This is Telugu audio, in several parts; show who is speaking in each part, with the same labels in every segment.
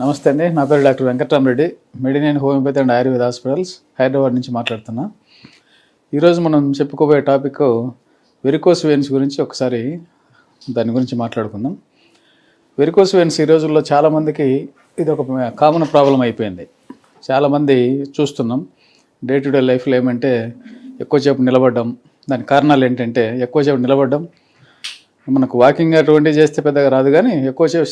Speaker 1: నమస్తే అండి. నా పేరు doctor Venkatarama Reddy. మెడినేన్ homeopathy and Ayurveda hospitals Hyderabad నుంచి మాట్లాడుతున్నా. ఈరోజు మనం చెప్పుకోబోయే టాపిక్ వెరికోస్ వెయిన్స్ గురించి ఒకసారి దాని గురించి మాట్లాడుకుందాం. వెరికోస్ వెయిన్స్ ఈ రోజుల్లో చాలామందికి ఇది ఒక కామన్ ప్రాబ్లం అయిపోయింది. చాలామంది చూస్తున్నాం. డే టు డే లైఫ్లో ఏమంటే ఎక్కువసేపు నిలబడడం. దాని కారణాలు ఏంటంటే ఎక్కువసేపు నిలబడడం. మనకు వాకింగ్ అటువంటివి చేస్తే పెద్దగా రాదు కానీ ఎక్కువసేపు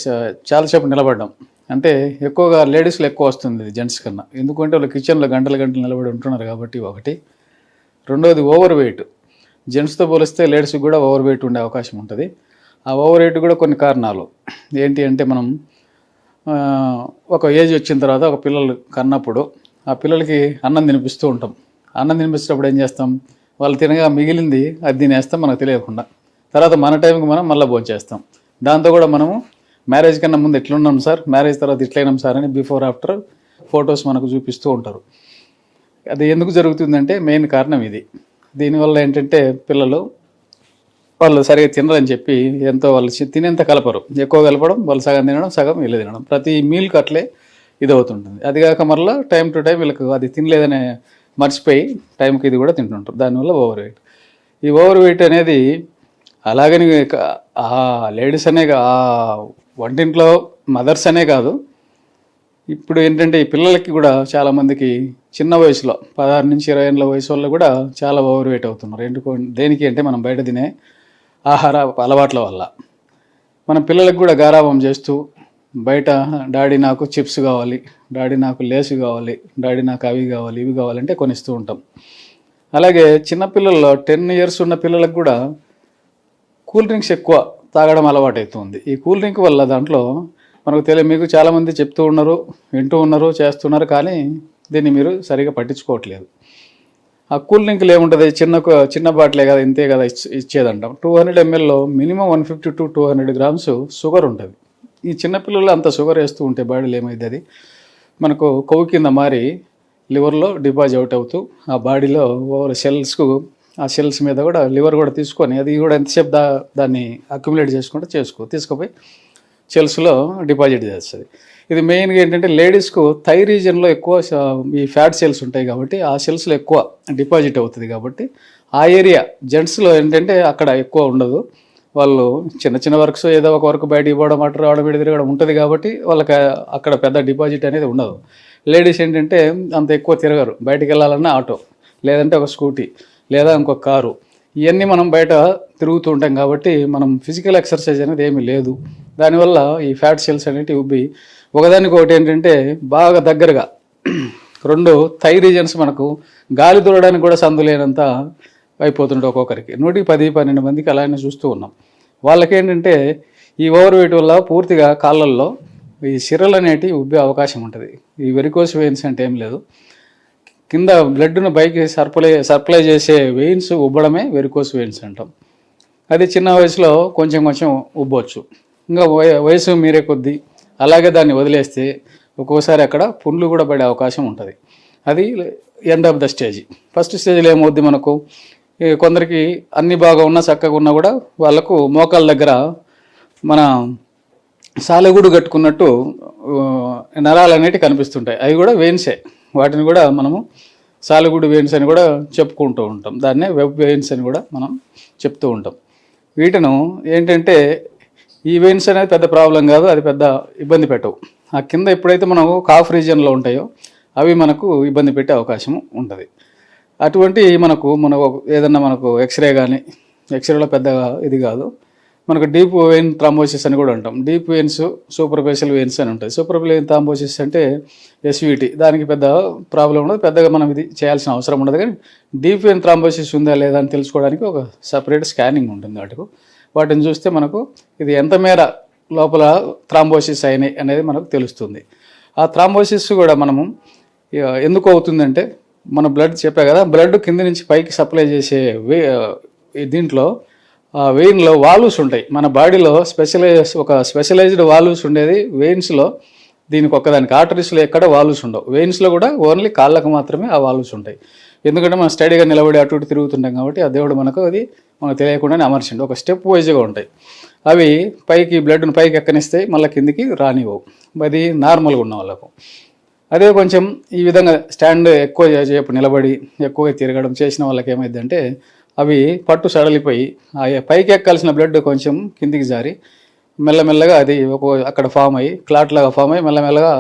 Speaker 1: చాలాసేపు నిలబడడం. అంటే ఎక్కువగా లేడీస్లో ఎక్కువ వస్తుంది ఇది జెంట్స్ కన్నా. ఎందుకంటే వాళ్ళు కిచెన్లో గంటలు గంటలు నిలబడి ఉంటున్నారు కాబట్టి ఒకటి. రెండవది ఓవర్ వెయిట్. జెంట్స్తో పోలిస్తే లేడీస్కి కూడా ఓవర్ వెయిట్ ఉండే అవకాశం ఉంటుంది. ఆ ఓవర్ వెయిట్ కూడా కొన్ని కారణాలు. ఏంటి అంటే మనం ఒక ఏజ్ వచ్చిన తర్వాత ఒక పిల్లలు కన్నప్పుడు ఆ పిల్లలకి అన్నం తినిపిస్తూ ఉంటాం. అన్నం తినిపించేటప్పుడు ఏం చేస్తాం? వాళ్ళు తినగా మిగిలింది అది తినేస్తాం మనకు తెలియకుండా. తర్వాత మన టైంకి మనం మళ్ళీ భోంచేస్తాం. దాంతో కూడా మనము మ్యారేజ్ కన్నా ముందు ఎట్లున్నాం సార్? మ్యారేజ్ తర్వాత ఇట్లయినాం సార్ అని బిఫోర్ ఆఫ్టర్ ఫొటోస్ మనకు చూపిస్తూ ఉంటారు. అది ఎందుకు జరుగుతుందంటే మెయిన్ కారణం ఇది. దీనివల్ల ఏంటంటే పిల్లలు వాళ్ళు సరిగా తినరని చెప్పి ఎంతో వాళ్ళు తినేంత కలపరు. ఎక్కువ కలపడం వాళ్ళు సగం తినడం సగం వీళ్ళు తినడం. ప్రతి మీల్కి అట్లే ఇది అవుతుంటుంది అది కాక మరలా టైం టు టైం వీళ్ళకి అది తినలేదనే మర్చిపోయి టైంకి ఇది కూడా తింటుంటారు. దానివల్ల ఓవర్ వెయిట్ ఈ ఓవర్ వెయిట్ అనేది అలాగని ఆ లేడీస్ అనే వంటింట్లో మదర్స్ అనే కాదు. ఇప్పుడు ఏంటంటే ఈ పిల్లలకి కూడా చాలామందికి చిన్న వయసులో పదహారు నుంచి ఇరవై ఏళ్ళ వయసు వాళ్ళు కూడా చాలా ఓవర్ వెయిట్ అవుతున్నారు. ఎందుకు దేనికి అంటే మనం బయట తినే ఆహార అలవాట్ల వల్ల. మన పిల్లలకు కూడా గారాభం చేస్తూ బయట డాడీ నాకు చిప్స్ కావాలి డాడీ నాకు లేసు కావాలి డాడీ నాకు అవి కావాలి ఇవి కావాలంటే కొనిస్తూ ఉంటాం. అలాగే చిన్నపిల్లల్లో టెన్ ఇయర్స్ ఉన్న పిల్లలకు కూడా కూల్ డ్రింక్స్ ఎక్కువ తాగడం అలవాటు అవుతుంది ఈ కూల్ డ్రింక్ వల్ల దాంట్లో మనకు తెలియ మీకు చాలామంది చెప్తూ ఉన్నారు వింటూ ఉన్నారు చేస్తున్నారు కానీ దీన్ని మీరు సరిగా పట్టించుకోవట్లేదు. ఆ కూల్ డ్రింక్లు ఏముంటుంది చిన్న చిన్న బాటిలే కదా ఇంతే కదా ఇచ్- ఇచ్చేదంటాం. Two hundred ఎంఎల్లో minimum one fifty to two hundred grams sugar ఉంటుంది. ఈ చిన్నపిల్లలు అంత షుగర్ వేస్తూ ఉంటే బాడీలో ఏమైంది అది? మనకు కొవ్వు కింద మారి లివర్లో డిపాజిట్ అవుట్ అవుతూ ఆ బాడీలో ఓవర్ సెల్స్కు ఆ సెల్స్ మీద కూడా లివర్ కూడా తీసుకొని అది కూడా ఎంతసేపు దా దాన్ని అక్యుములేట్ చేసుకుంటే చేసుకో తీసుకుపోయి సెల్స్లో డిపాజిట్ చేస్తుంది. ఇది మెయిన్గా ఏంటంటే లేడీస్కు థై రీజన్లో ఎక్కువ ఈ ఫ్యాట్ సెల్స్ ఉంటాయి కాబట్టి ఆ సెల్స్లో ఎక్కువ డిపాజిట్ అవుతుంది కాబట్టి ఆ ఏరియా జెంట్స్లో ఏంటంటే అక్కడ ఎక్కువ ఉండదు. వాళ్ళు చిన్న చిన్న వర్క్స్ ఏదో ఒక వర్క్ బయట ఇవ్వడం అటు రావడం ఇటు తిరగడం ఉంటుంది కాబట్టి వాళ్ళకి అక్కడ పెద్ద డిపాజిట్ అనేది ఉండదు. లేడీస్ ఏంటంటే అంత ఎక్కువ తిరగరు. బయటికి వెళ్ళాలన్నా ఆటో లేదంటే ఒక స్కూటీ. లేదా ఇంకొక కారు. ఇవన్నీ మనం బయట తిరుగుతూ ఉంటాం కాబట్టి మనం ఫిజికల్ ఎక్సర్సైజ్ అనేది ఏమీ లేదు. దానివల్ల ఈ ఫ్యాట్ సెల్స్ అనేటివి ఉబ్బి ఒకదానికొకటి ఏంటంటే బాగా దగ్గరగా రెండు థై రీజన్స్ మనకు గాలి దూరడానికి కూడా సందు లేనంత అయిపోతుండే ఒక్కొక్కరికి. నూటికి పది పన్నెండు మందికి అలానే చూస్తూ ఉన్నాం. వాళ్ళకేంటంటే ఈ ఓవర్ వెయిట్ వల్ల పూర్తిగా కాళ్ళల్లో ఈ సిరలు అనేటివి ఉబ్బే అవకాశం ఉంటుంది. ఈ వెరికోస్ వెయిన్స్ అంటే ఏం లేదు. కింద బ్లడ్ను పైకి సర్ప్లై సర్ప్లై చేసే వెయిన్స్ ఉబ్బడమే వెరికోస్ వెయిన్స్ అంటాం. అది చిన్న వయసులో కొంచెం కొంచెం ఉబ్బొచ్చు. ఇంకా వయ- వయసు మీరే కొద్దీ అలాగే దాన్ని వదిలేస్తే ఒక్కోసారి అక్కడ పుండ్లు కూడా పడే అవకాశం ఉంటుంది. అది end of the stage first స్టేజ్లో ఏమవుద్ది మనకు? కొందరికి అన్ని బాగా ఉన్నా చక్కగా ఉన్నా కూడా వాళ్ళకు మోకాళ్ళ దగ్గర మన సాలెగూడు కట్టుకున్నట్టు నరాలు అనేటివి కనిపిస్తుంటాయి. అవి కూడా వెయిన్సే వాటిని కూడా మనము సాలెగూడు వెయిన్స్ అని కూడా చెప్పుకుంటూ ఉంటాం. దాన్నే వెబ్ వెయిన్స్ అని కూడా మనం చెప్తూ ఉంటాం. వీటిను ఏంటంటే ఈ వెయిన్స్ అనేది పెద్ద ప్రాబ్లం కాదు అది పెద్ద ఇబ్బంది పెట్టవు. ఆ కింద ఎప్పుడైతే మనం కాఫ్ రీజియన్లో ఉంటాయో అవి మనకు ఇబ్బంది పెట్టే అవకాశం ఉంటుంది. అటువంటి మనకు మన ఏదన్నా మనకు ఎక్స్రే కానీ ఎక్స్రేలో పెద్దగా ఇది కాదు. మనకు డీప్ వెయిన్ థ్రాంబోసిస్ అని కూడా అంటాం. Deep veins superficial veins అని ఉంటాయి. సూపర్ వెయిన్ థ్రాంబోసిస్ అంటే ఎస్విటి దానికి పెద్ద ప్రాబ్లం ఉండదు. పెద్దగా మనం ఇది చేయాల్సిన అవసరం ఉండదు. కానీ డీప్ వెయిన్ థ్రాంబోసిస్ ఉందా లేదా అని తెలుసుకోవడానికి ఒక సపరేట్ స్కానింగ్ ఉంటుంది వాటికి. వాటిని చూస్తే మనకు ఇది ఎంత మేర లోపల థ్రాంబోసిస్ అయినాయి అనేది మనకు తెలుస్తుంది. ఆ థ్రాంబోసిస్ కూడా మనము ఎందుకు అవుతుందంటే మన బ్లడ్ చెప్పా కదా బ్లడ్ కింద నుంచి పైకి సప్లై చేసే వే దీంట్లో వెయిన్లో వాల్వ్స్ ఉంటాయి. మన బాడీలో స్పెషలైజ్ ఒక స్పెషలైజ్డ్ వాల్వ్స్ ఉండేది. వెయిన్స్లో దీనికి ఒక్కదానికి ఆర్టరీస్లో ఎక్కడ వాల్వ్స్ ఉండవు. వెయిన్స్లో కూడా ఓన్లీ కాళ్ళకు మాత్రమే ఆ వాల్వ్స్ ఉంటాయి. ఎందుకంటే మనం స్టడీగా నిలబడి అటు ఇటు తిరుగుతుంటాం కాబట్టి ఆ దేవుడు మనకు అది మనకు తెలియకుండానే అమర్చిండు. ఒక స్టెప్ వైజ్గా ఉంటాయి. అవి పైకి బ్లడ్ను పైకి ఎక్కనిస్తాయి మళ్ళీ కిందికి రానివ్వవు. అది నార్మల్గా ఉన్న వాళ్ళకు. అదే కొంచెం ఈ విధంగా స్టాండ్ ఎక్కువ చేపు నిలబడి ఎక్కువగా తిరగడం చేసిన వాళ్ళకి ఏమైందంటే అవి పట్టు సడలిపోయి పైకి ఎక్కాల్సిన బ్లడ్ కొంచెం కిందికి జారి మెల్లమెల్లగా అది ఒక అక్కడ ఫామ్ అయ్యి క్లాట్ లాగా ఫామ్ అయ్యి మెల్లమెల్లగా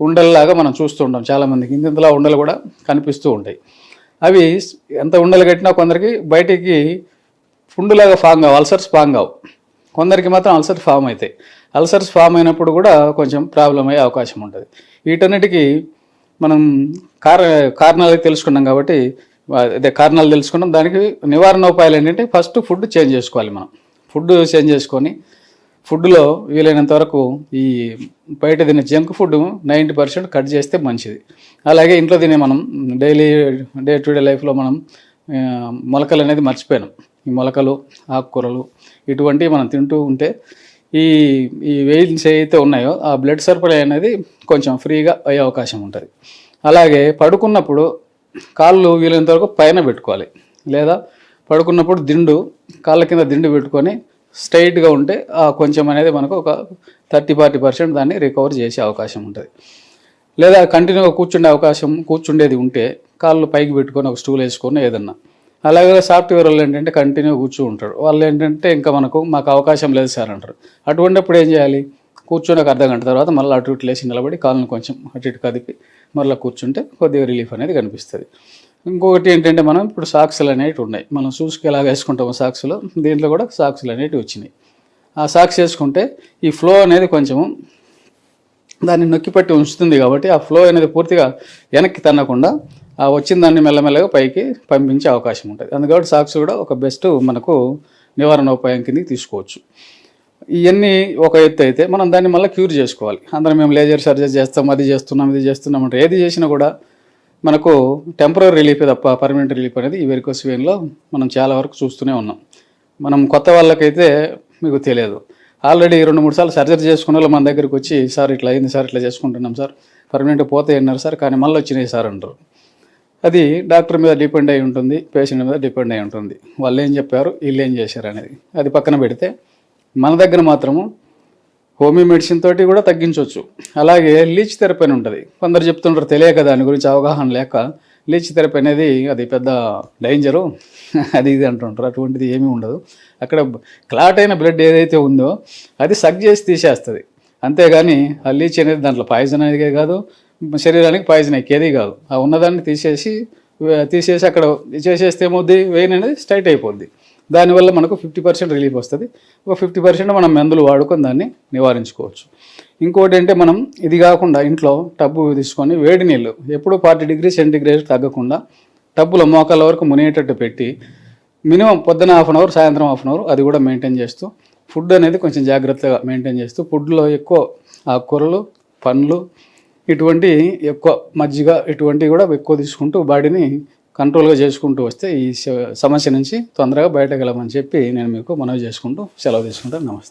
Speaker 1: ఉండల్లాగా మనం చూస్తూ ఉంటాం చాలామందికి ఇంతలా ఉండలు కూడా కనిపిస్తూ ఉంటాయి. అవి ఎంత ఉండలు కట్టినా కొందరికి బయటికి పుండులాగా ఫామ్ కావు అల్సర్స్ ఫామ్ కావు. కొందరికి మాత్రం అల్సర్ ఫామ్ అవుతాయి. అల్సర్స్ ఫామ్ అయినప్పుడు కూడా కొంచెం ప్రాబ్లం అయ్యే అవకాశం ఉంటుంది. వీటన్నిటికీ మనం కార కారణాలు తెలుసుకున్నాం కాబట్టి అదే కారణాలు తెలుసుకున్నాం. దానికి నివారణ ఉపాయాలు ఏంటంటే ఫస్ట్ ఫుడ్ చేంజ్ చేసుకోవాలి మనం. ఫుడ్ చేంజ్ చేసుకొని ఫుడ్లో వీలైనంత వరకు ఈ బయట తినే junk food ninety percent cut చేస్తే మంచిది. అలాగే ఇంట్లో తినే మనం డైలీ డే టు డే లైఫ్లో మనం మొలకలు అనేది మర్చిపోయాం ఈ మొలకలు ఆకుకూరలు ఇటువంటివి మనం తింటూ ఉంటే ఈ ఈ వెయిన్స్ ఏవైతే ఉన్నాయో ఆ బ్లడ్ సరఫరా అనేది కొంచెం ఫ్రీగా అయ్యే అవకాశం ఉంటుంది. అలాగే పడుకున్నప్పుడు కాళ్ళు వీలైనంత వరకు పైన పెట్టుకోవాలి. లేదా పడుకున్నప్పుడు దిండు కాళ్ళ కింద దిండు పెట్టుకొని స్ట్రైట్గా ఉంటే ఆ కొంచెం అనేది మనకు ఒక థర్టీ ఫార్టీ పర్సెంట్ దాన్ని రికవర్ చేసే అవకాశం ఉంటుంది. లేదా కంటిన్యూగా కూర్చుండే అవకాశం కూర్చుండేది ఉంటే కాళ్ళు పైకి పెట్టుకొని ఒక స్టూల్ వేసుకొని ఏదన్నా. అలాగే సాఫ్ట్వేర్ వాళ్ళు ఏంటంటే కంటిన్యూ కూర్చో ఉంటారు. వాళ్ళు ఏంటంటే ఇంకా మనకు మాకు అవకాశం లేదు సార్ అంటారు. అటువంటిప్పుడు ఏం చేయాలి? కూర్చొని ఒక అర్ధ గంట తర్వాత మళ్ళీ అటు ఇటు లేచి నిలబడి కాళ్ళను కొంచెం అటు ఇటు కదిపి మళ్ళీ కూర్చుంటే కొద్దిగా రిలీఫ్ అనేది కనిపిస్తుంది. ఇంకొకటి ఏంటంటే మనం ఇప్పుడు సాక్స్లు అనేవి ఉన్నాయి. మనం షూస్కి ఎలా వేసుకుంటాము సాక్స్లో దీంట్లో కూడా సాక్స్లు అనేవి వచ్చినాయి. ఆ సాక్స్ వేసుకుంటే ఈ ఫ్లో అనేది కొంచెము దాన్ని నొక్కిపట్టి ఉంచుతుంది కాబట్టి ఆ ఫ్లో అనేది పూర్తిగా వెనక్కి తన్నకుండా ఆ వచ్చిన దాన్ని మెల్లమెల్లగా పైకి పంపించే అవకాశం ఉంటుంది. అందుకని సాక్స్ కూడా ఒక బెస్ట్ మనకు నివారణ ఉపాయం కిందకి తీసుకోవచ్చు. ఇవన్నీ ఒక ఎత్తు అయితే మనం దాన్ని మళ్ళీ క్యూర్ చేసుకోవాలి. అందరం మేము లేజర్ సర్జరీ చేస్తాం అది చేస్తున్నాం ఇది చేస్తున్నాం అంటే ఏది చేసినా కూడా మనకు టెంపరీ రిలీఫ్ తప్ప పర్మనెంట్ రిలీఫ్ అనేది ఈ వెరికోస్ వెయిన్లో మనం చాలా వరకు చూస్తూనే ఉన్నాం. మనం కొత్త వాళ్ళకైతే మీకు తెలియదు. ఆల్రెడీ రెండు మూడు సార్లు సర్జరీ చేసుకున్న వాళ్ళు మన దగ్గరికి వచ్చి సార్ ఇట్లా అయింది సార్ ఇట్లా చేసుకుంటున్నాం సార్. పర్మనెంట్ పోతే అన్నారు సార్ కానీ మళ్ళీ వచ్చినాయి సార్ అంటారు. అది డాక్టర్ మీద డిపెండ్ అయి ఉంటుంది పేషెంట్ మీద డిపెండ్ అయి ఉంటుంది. వాళ్ళు ఏం చెప్పారు? వీళ్ళు ఏం చేశారు అనేది. అది పక్కన పెడితే మన దగ్గర మాత్రము హోమియో మెడిసిన్ తోటి కూడా తగ్గించవచ్చు. అలాగే లీచ్ థెరపీ అని ఉంటుంది. కొందరు చెప్తుంటారు తెలియక దాని గురించి అవగాహన లేక లీచ్ థెరపీ అనేది అది పెద్ద డేంజరు. అది ఇది అంటుంటారు. అటువంటిది ఏమీ ఉండదు. అక్కడ క్లాట్ అయిన బ్లడ్ ఏదైతే ఉందో అది సగ్ చేసి తీసేస్తుంది. అంతేగాని ఆ లీచ్ అనేది దాంట్లో పాయిజన్ అనేది కాదు శరీరానికి పాయిజన్ ఎక్కేది కాదు. ఆ ఉన్నదాన్ని తీసేసి తీసేసి అక్కడ చేసేస్తే ఏమవుద్ది? వెయిన్ అనేది స్ట్రైట్ అయిపోద్ది. దానివల్ల మనకు ఫిఫ్టీ పర్సెంట్ రిలీఫ్ వస్తుంది. ఒక ఫిఫ్టీ పర్సెంట్ మనం మందులు వాడుకొని దాన్ని నివారించుకోవచ్చు. ఇంకోటి అంటే మనం ఇది కాకుండా ఇంట్లో టబ్బు తీసుకొని వేడి నీళ్ళు ఎప్పుడూ ఫార్టీ డిగ్రీ సెంటిగ్రేడ్ తగ్గకుండా టబ్బులో మోకాల వరకు మునిగేటట్టు పెట్టి మినిమం పొద్దున హాఫ్ అన్ అవర్ సాయంత్రం హాఫ్ అన్ అవర్ అది కూడా మెయింటైన్ చేస్తూ ఫుడ్ అనేది కొంచెం జాగ్రత్తగా మెయింటైన్ చేస్తూ ఫుడ్లో ఎక్కువ ఆకుకూరలు పండ్లు ఇటువంటి ఎక్కువ మజ్జిగ ఇటువంటివి కూడా ఎక్కువ తీసుకుంటూ బాడీని కంట్రోల్గా చేసుకుంటూ వస్తే ఈ సమస్య నుంచి తొందరగా బయటకెళ్ళమని చెప్పి నేను మీకు మనవి చేసుకుంటూ సెలవు తీసుకుంటాను. నమస్తే.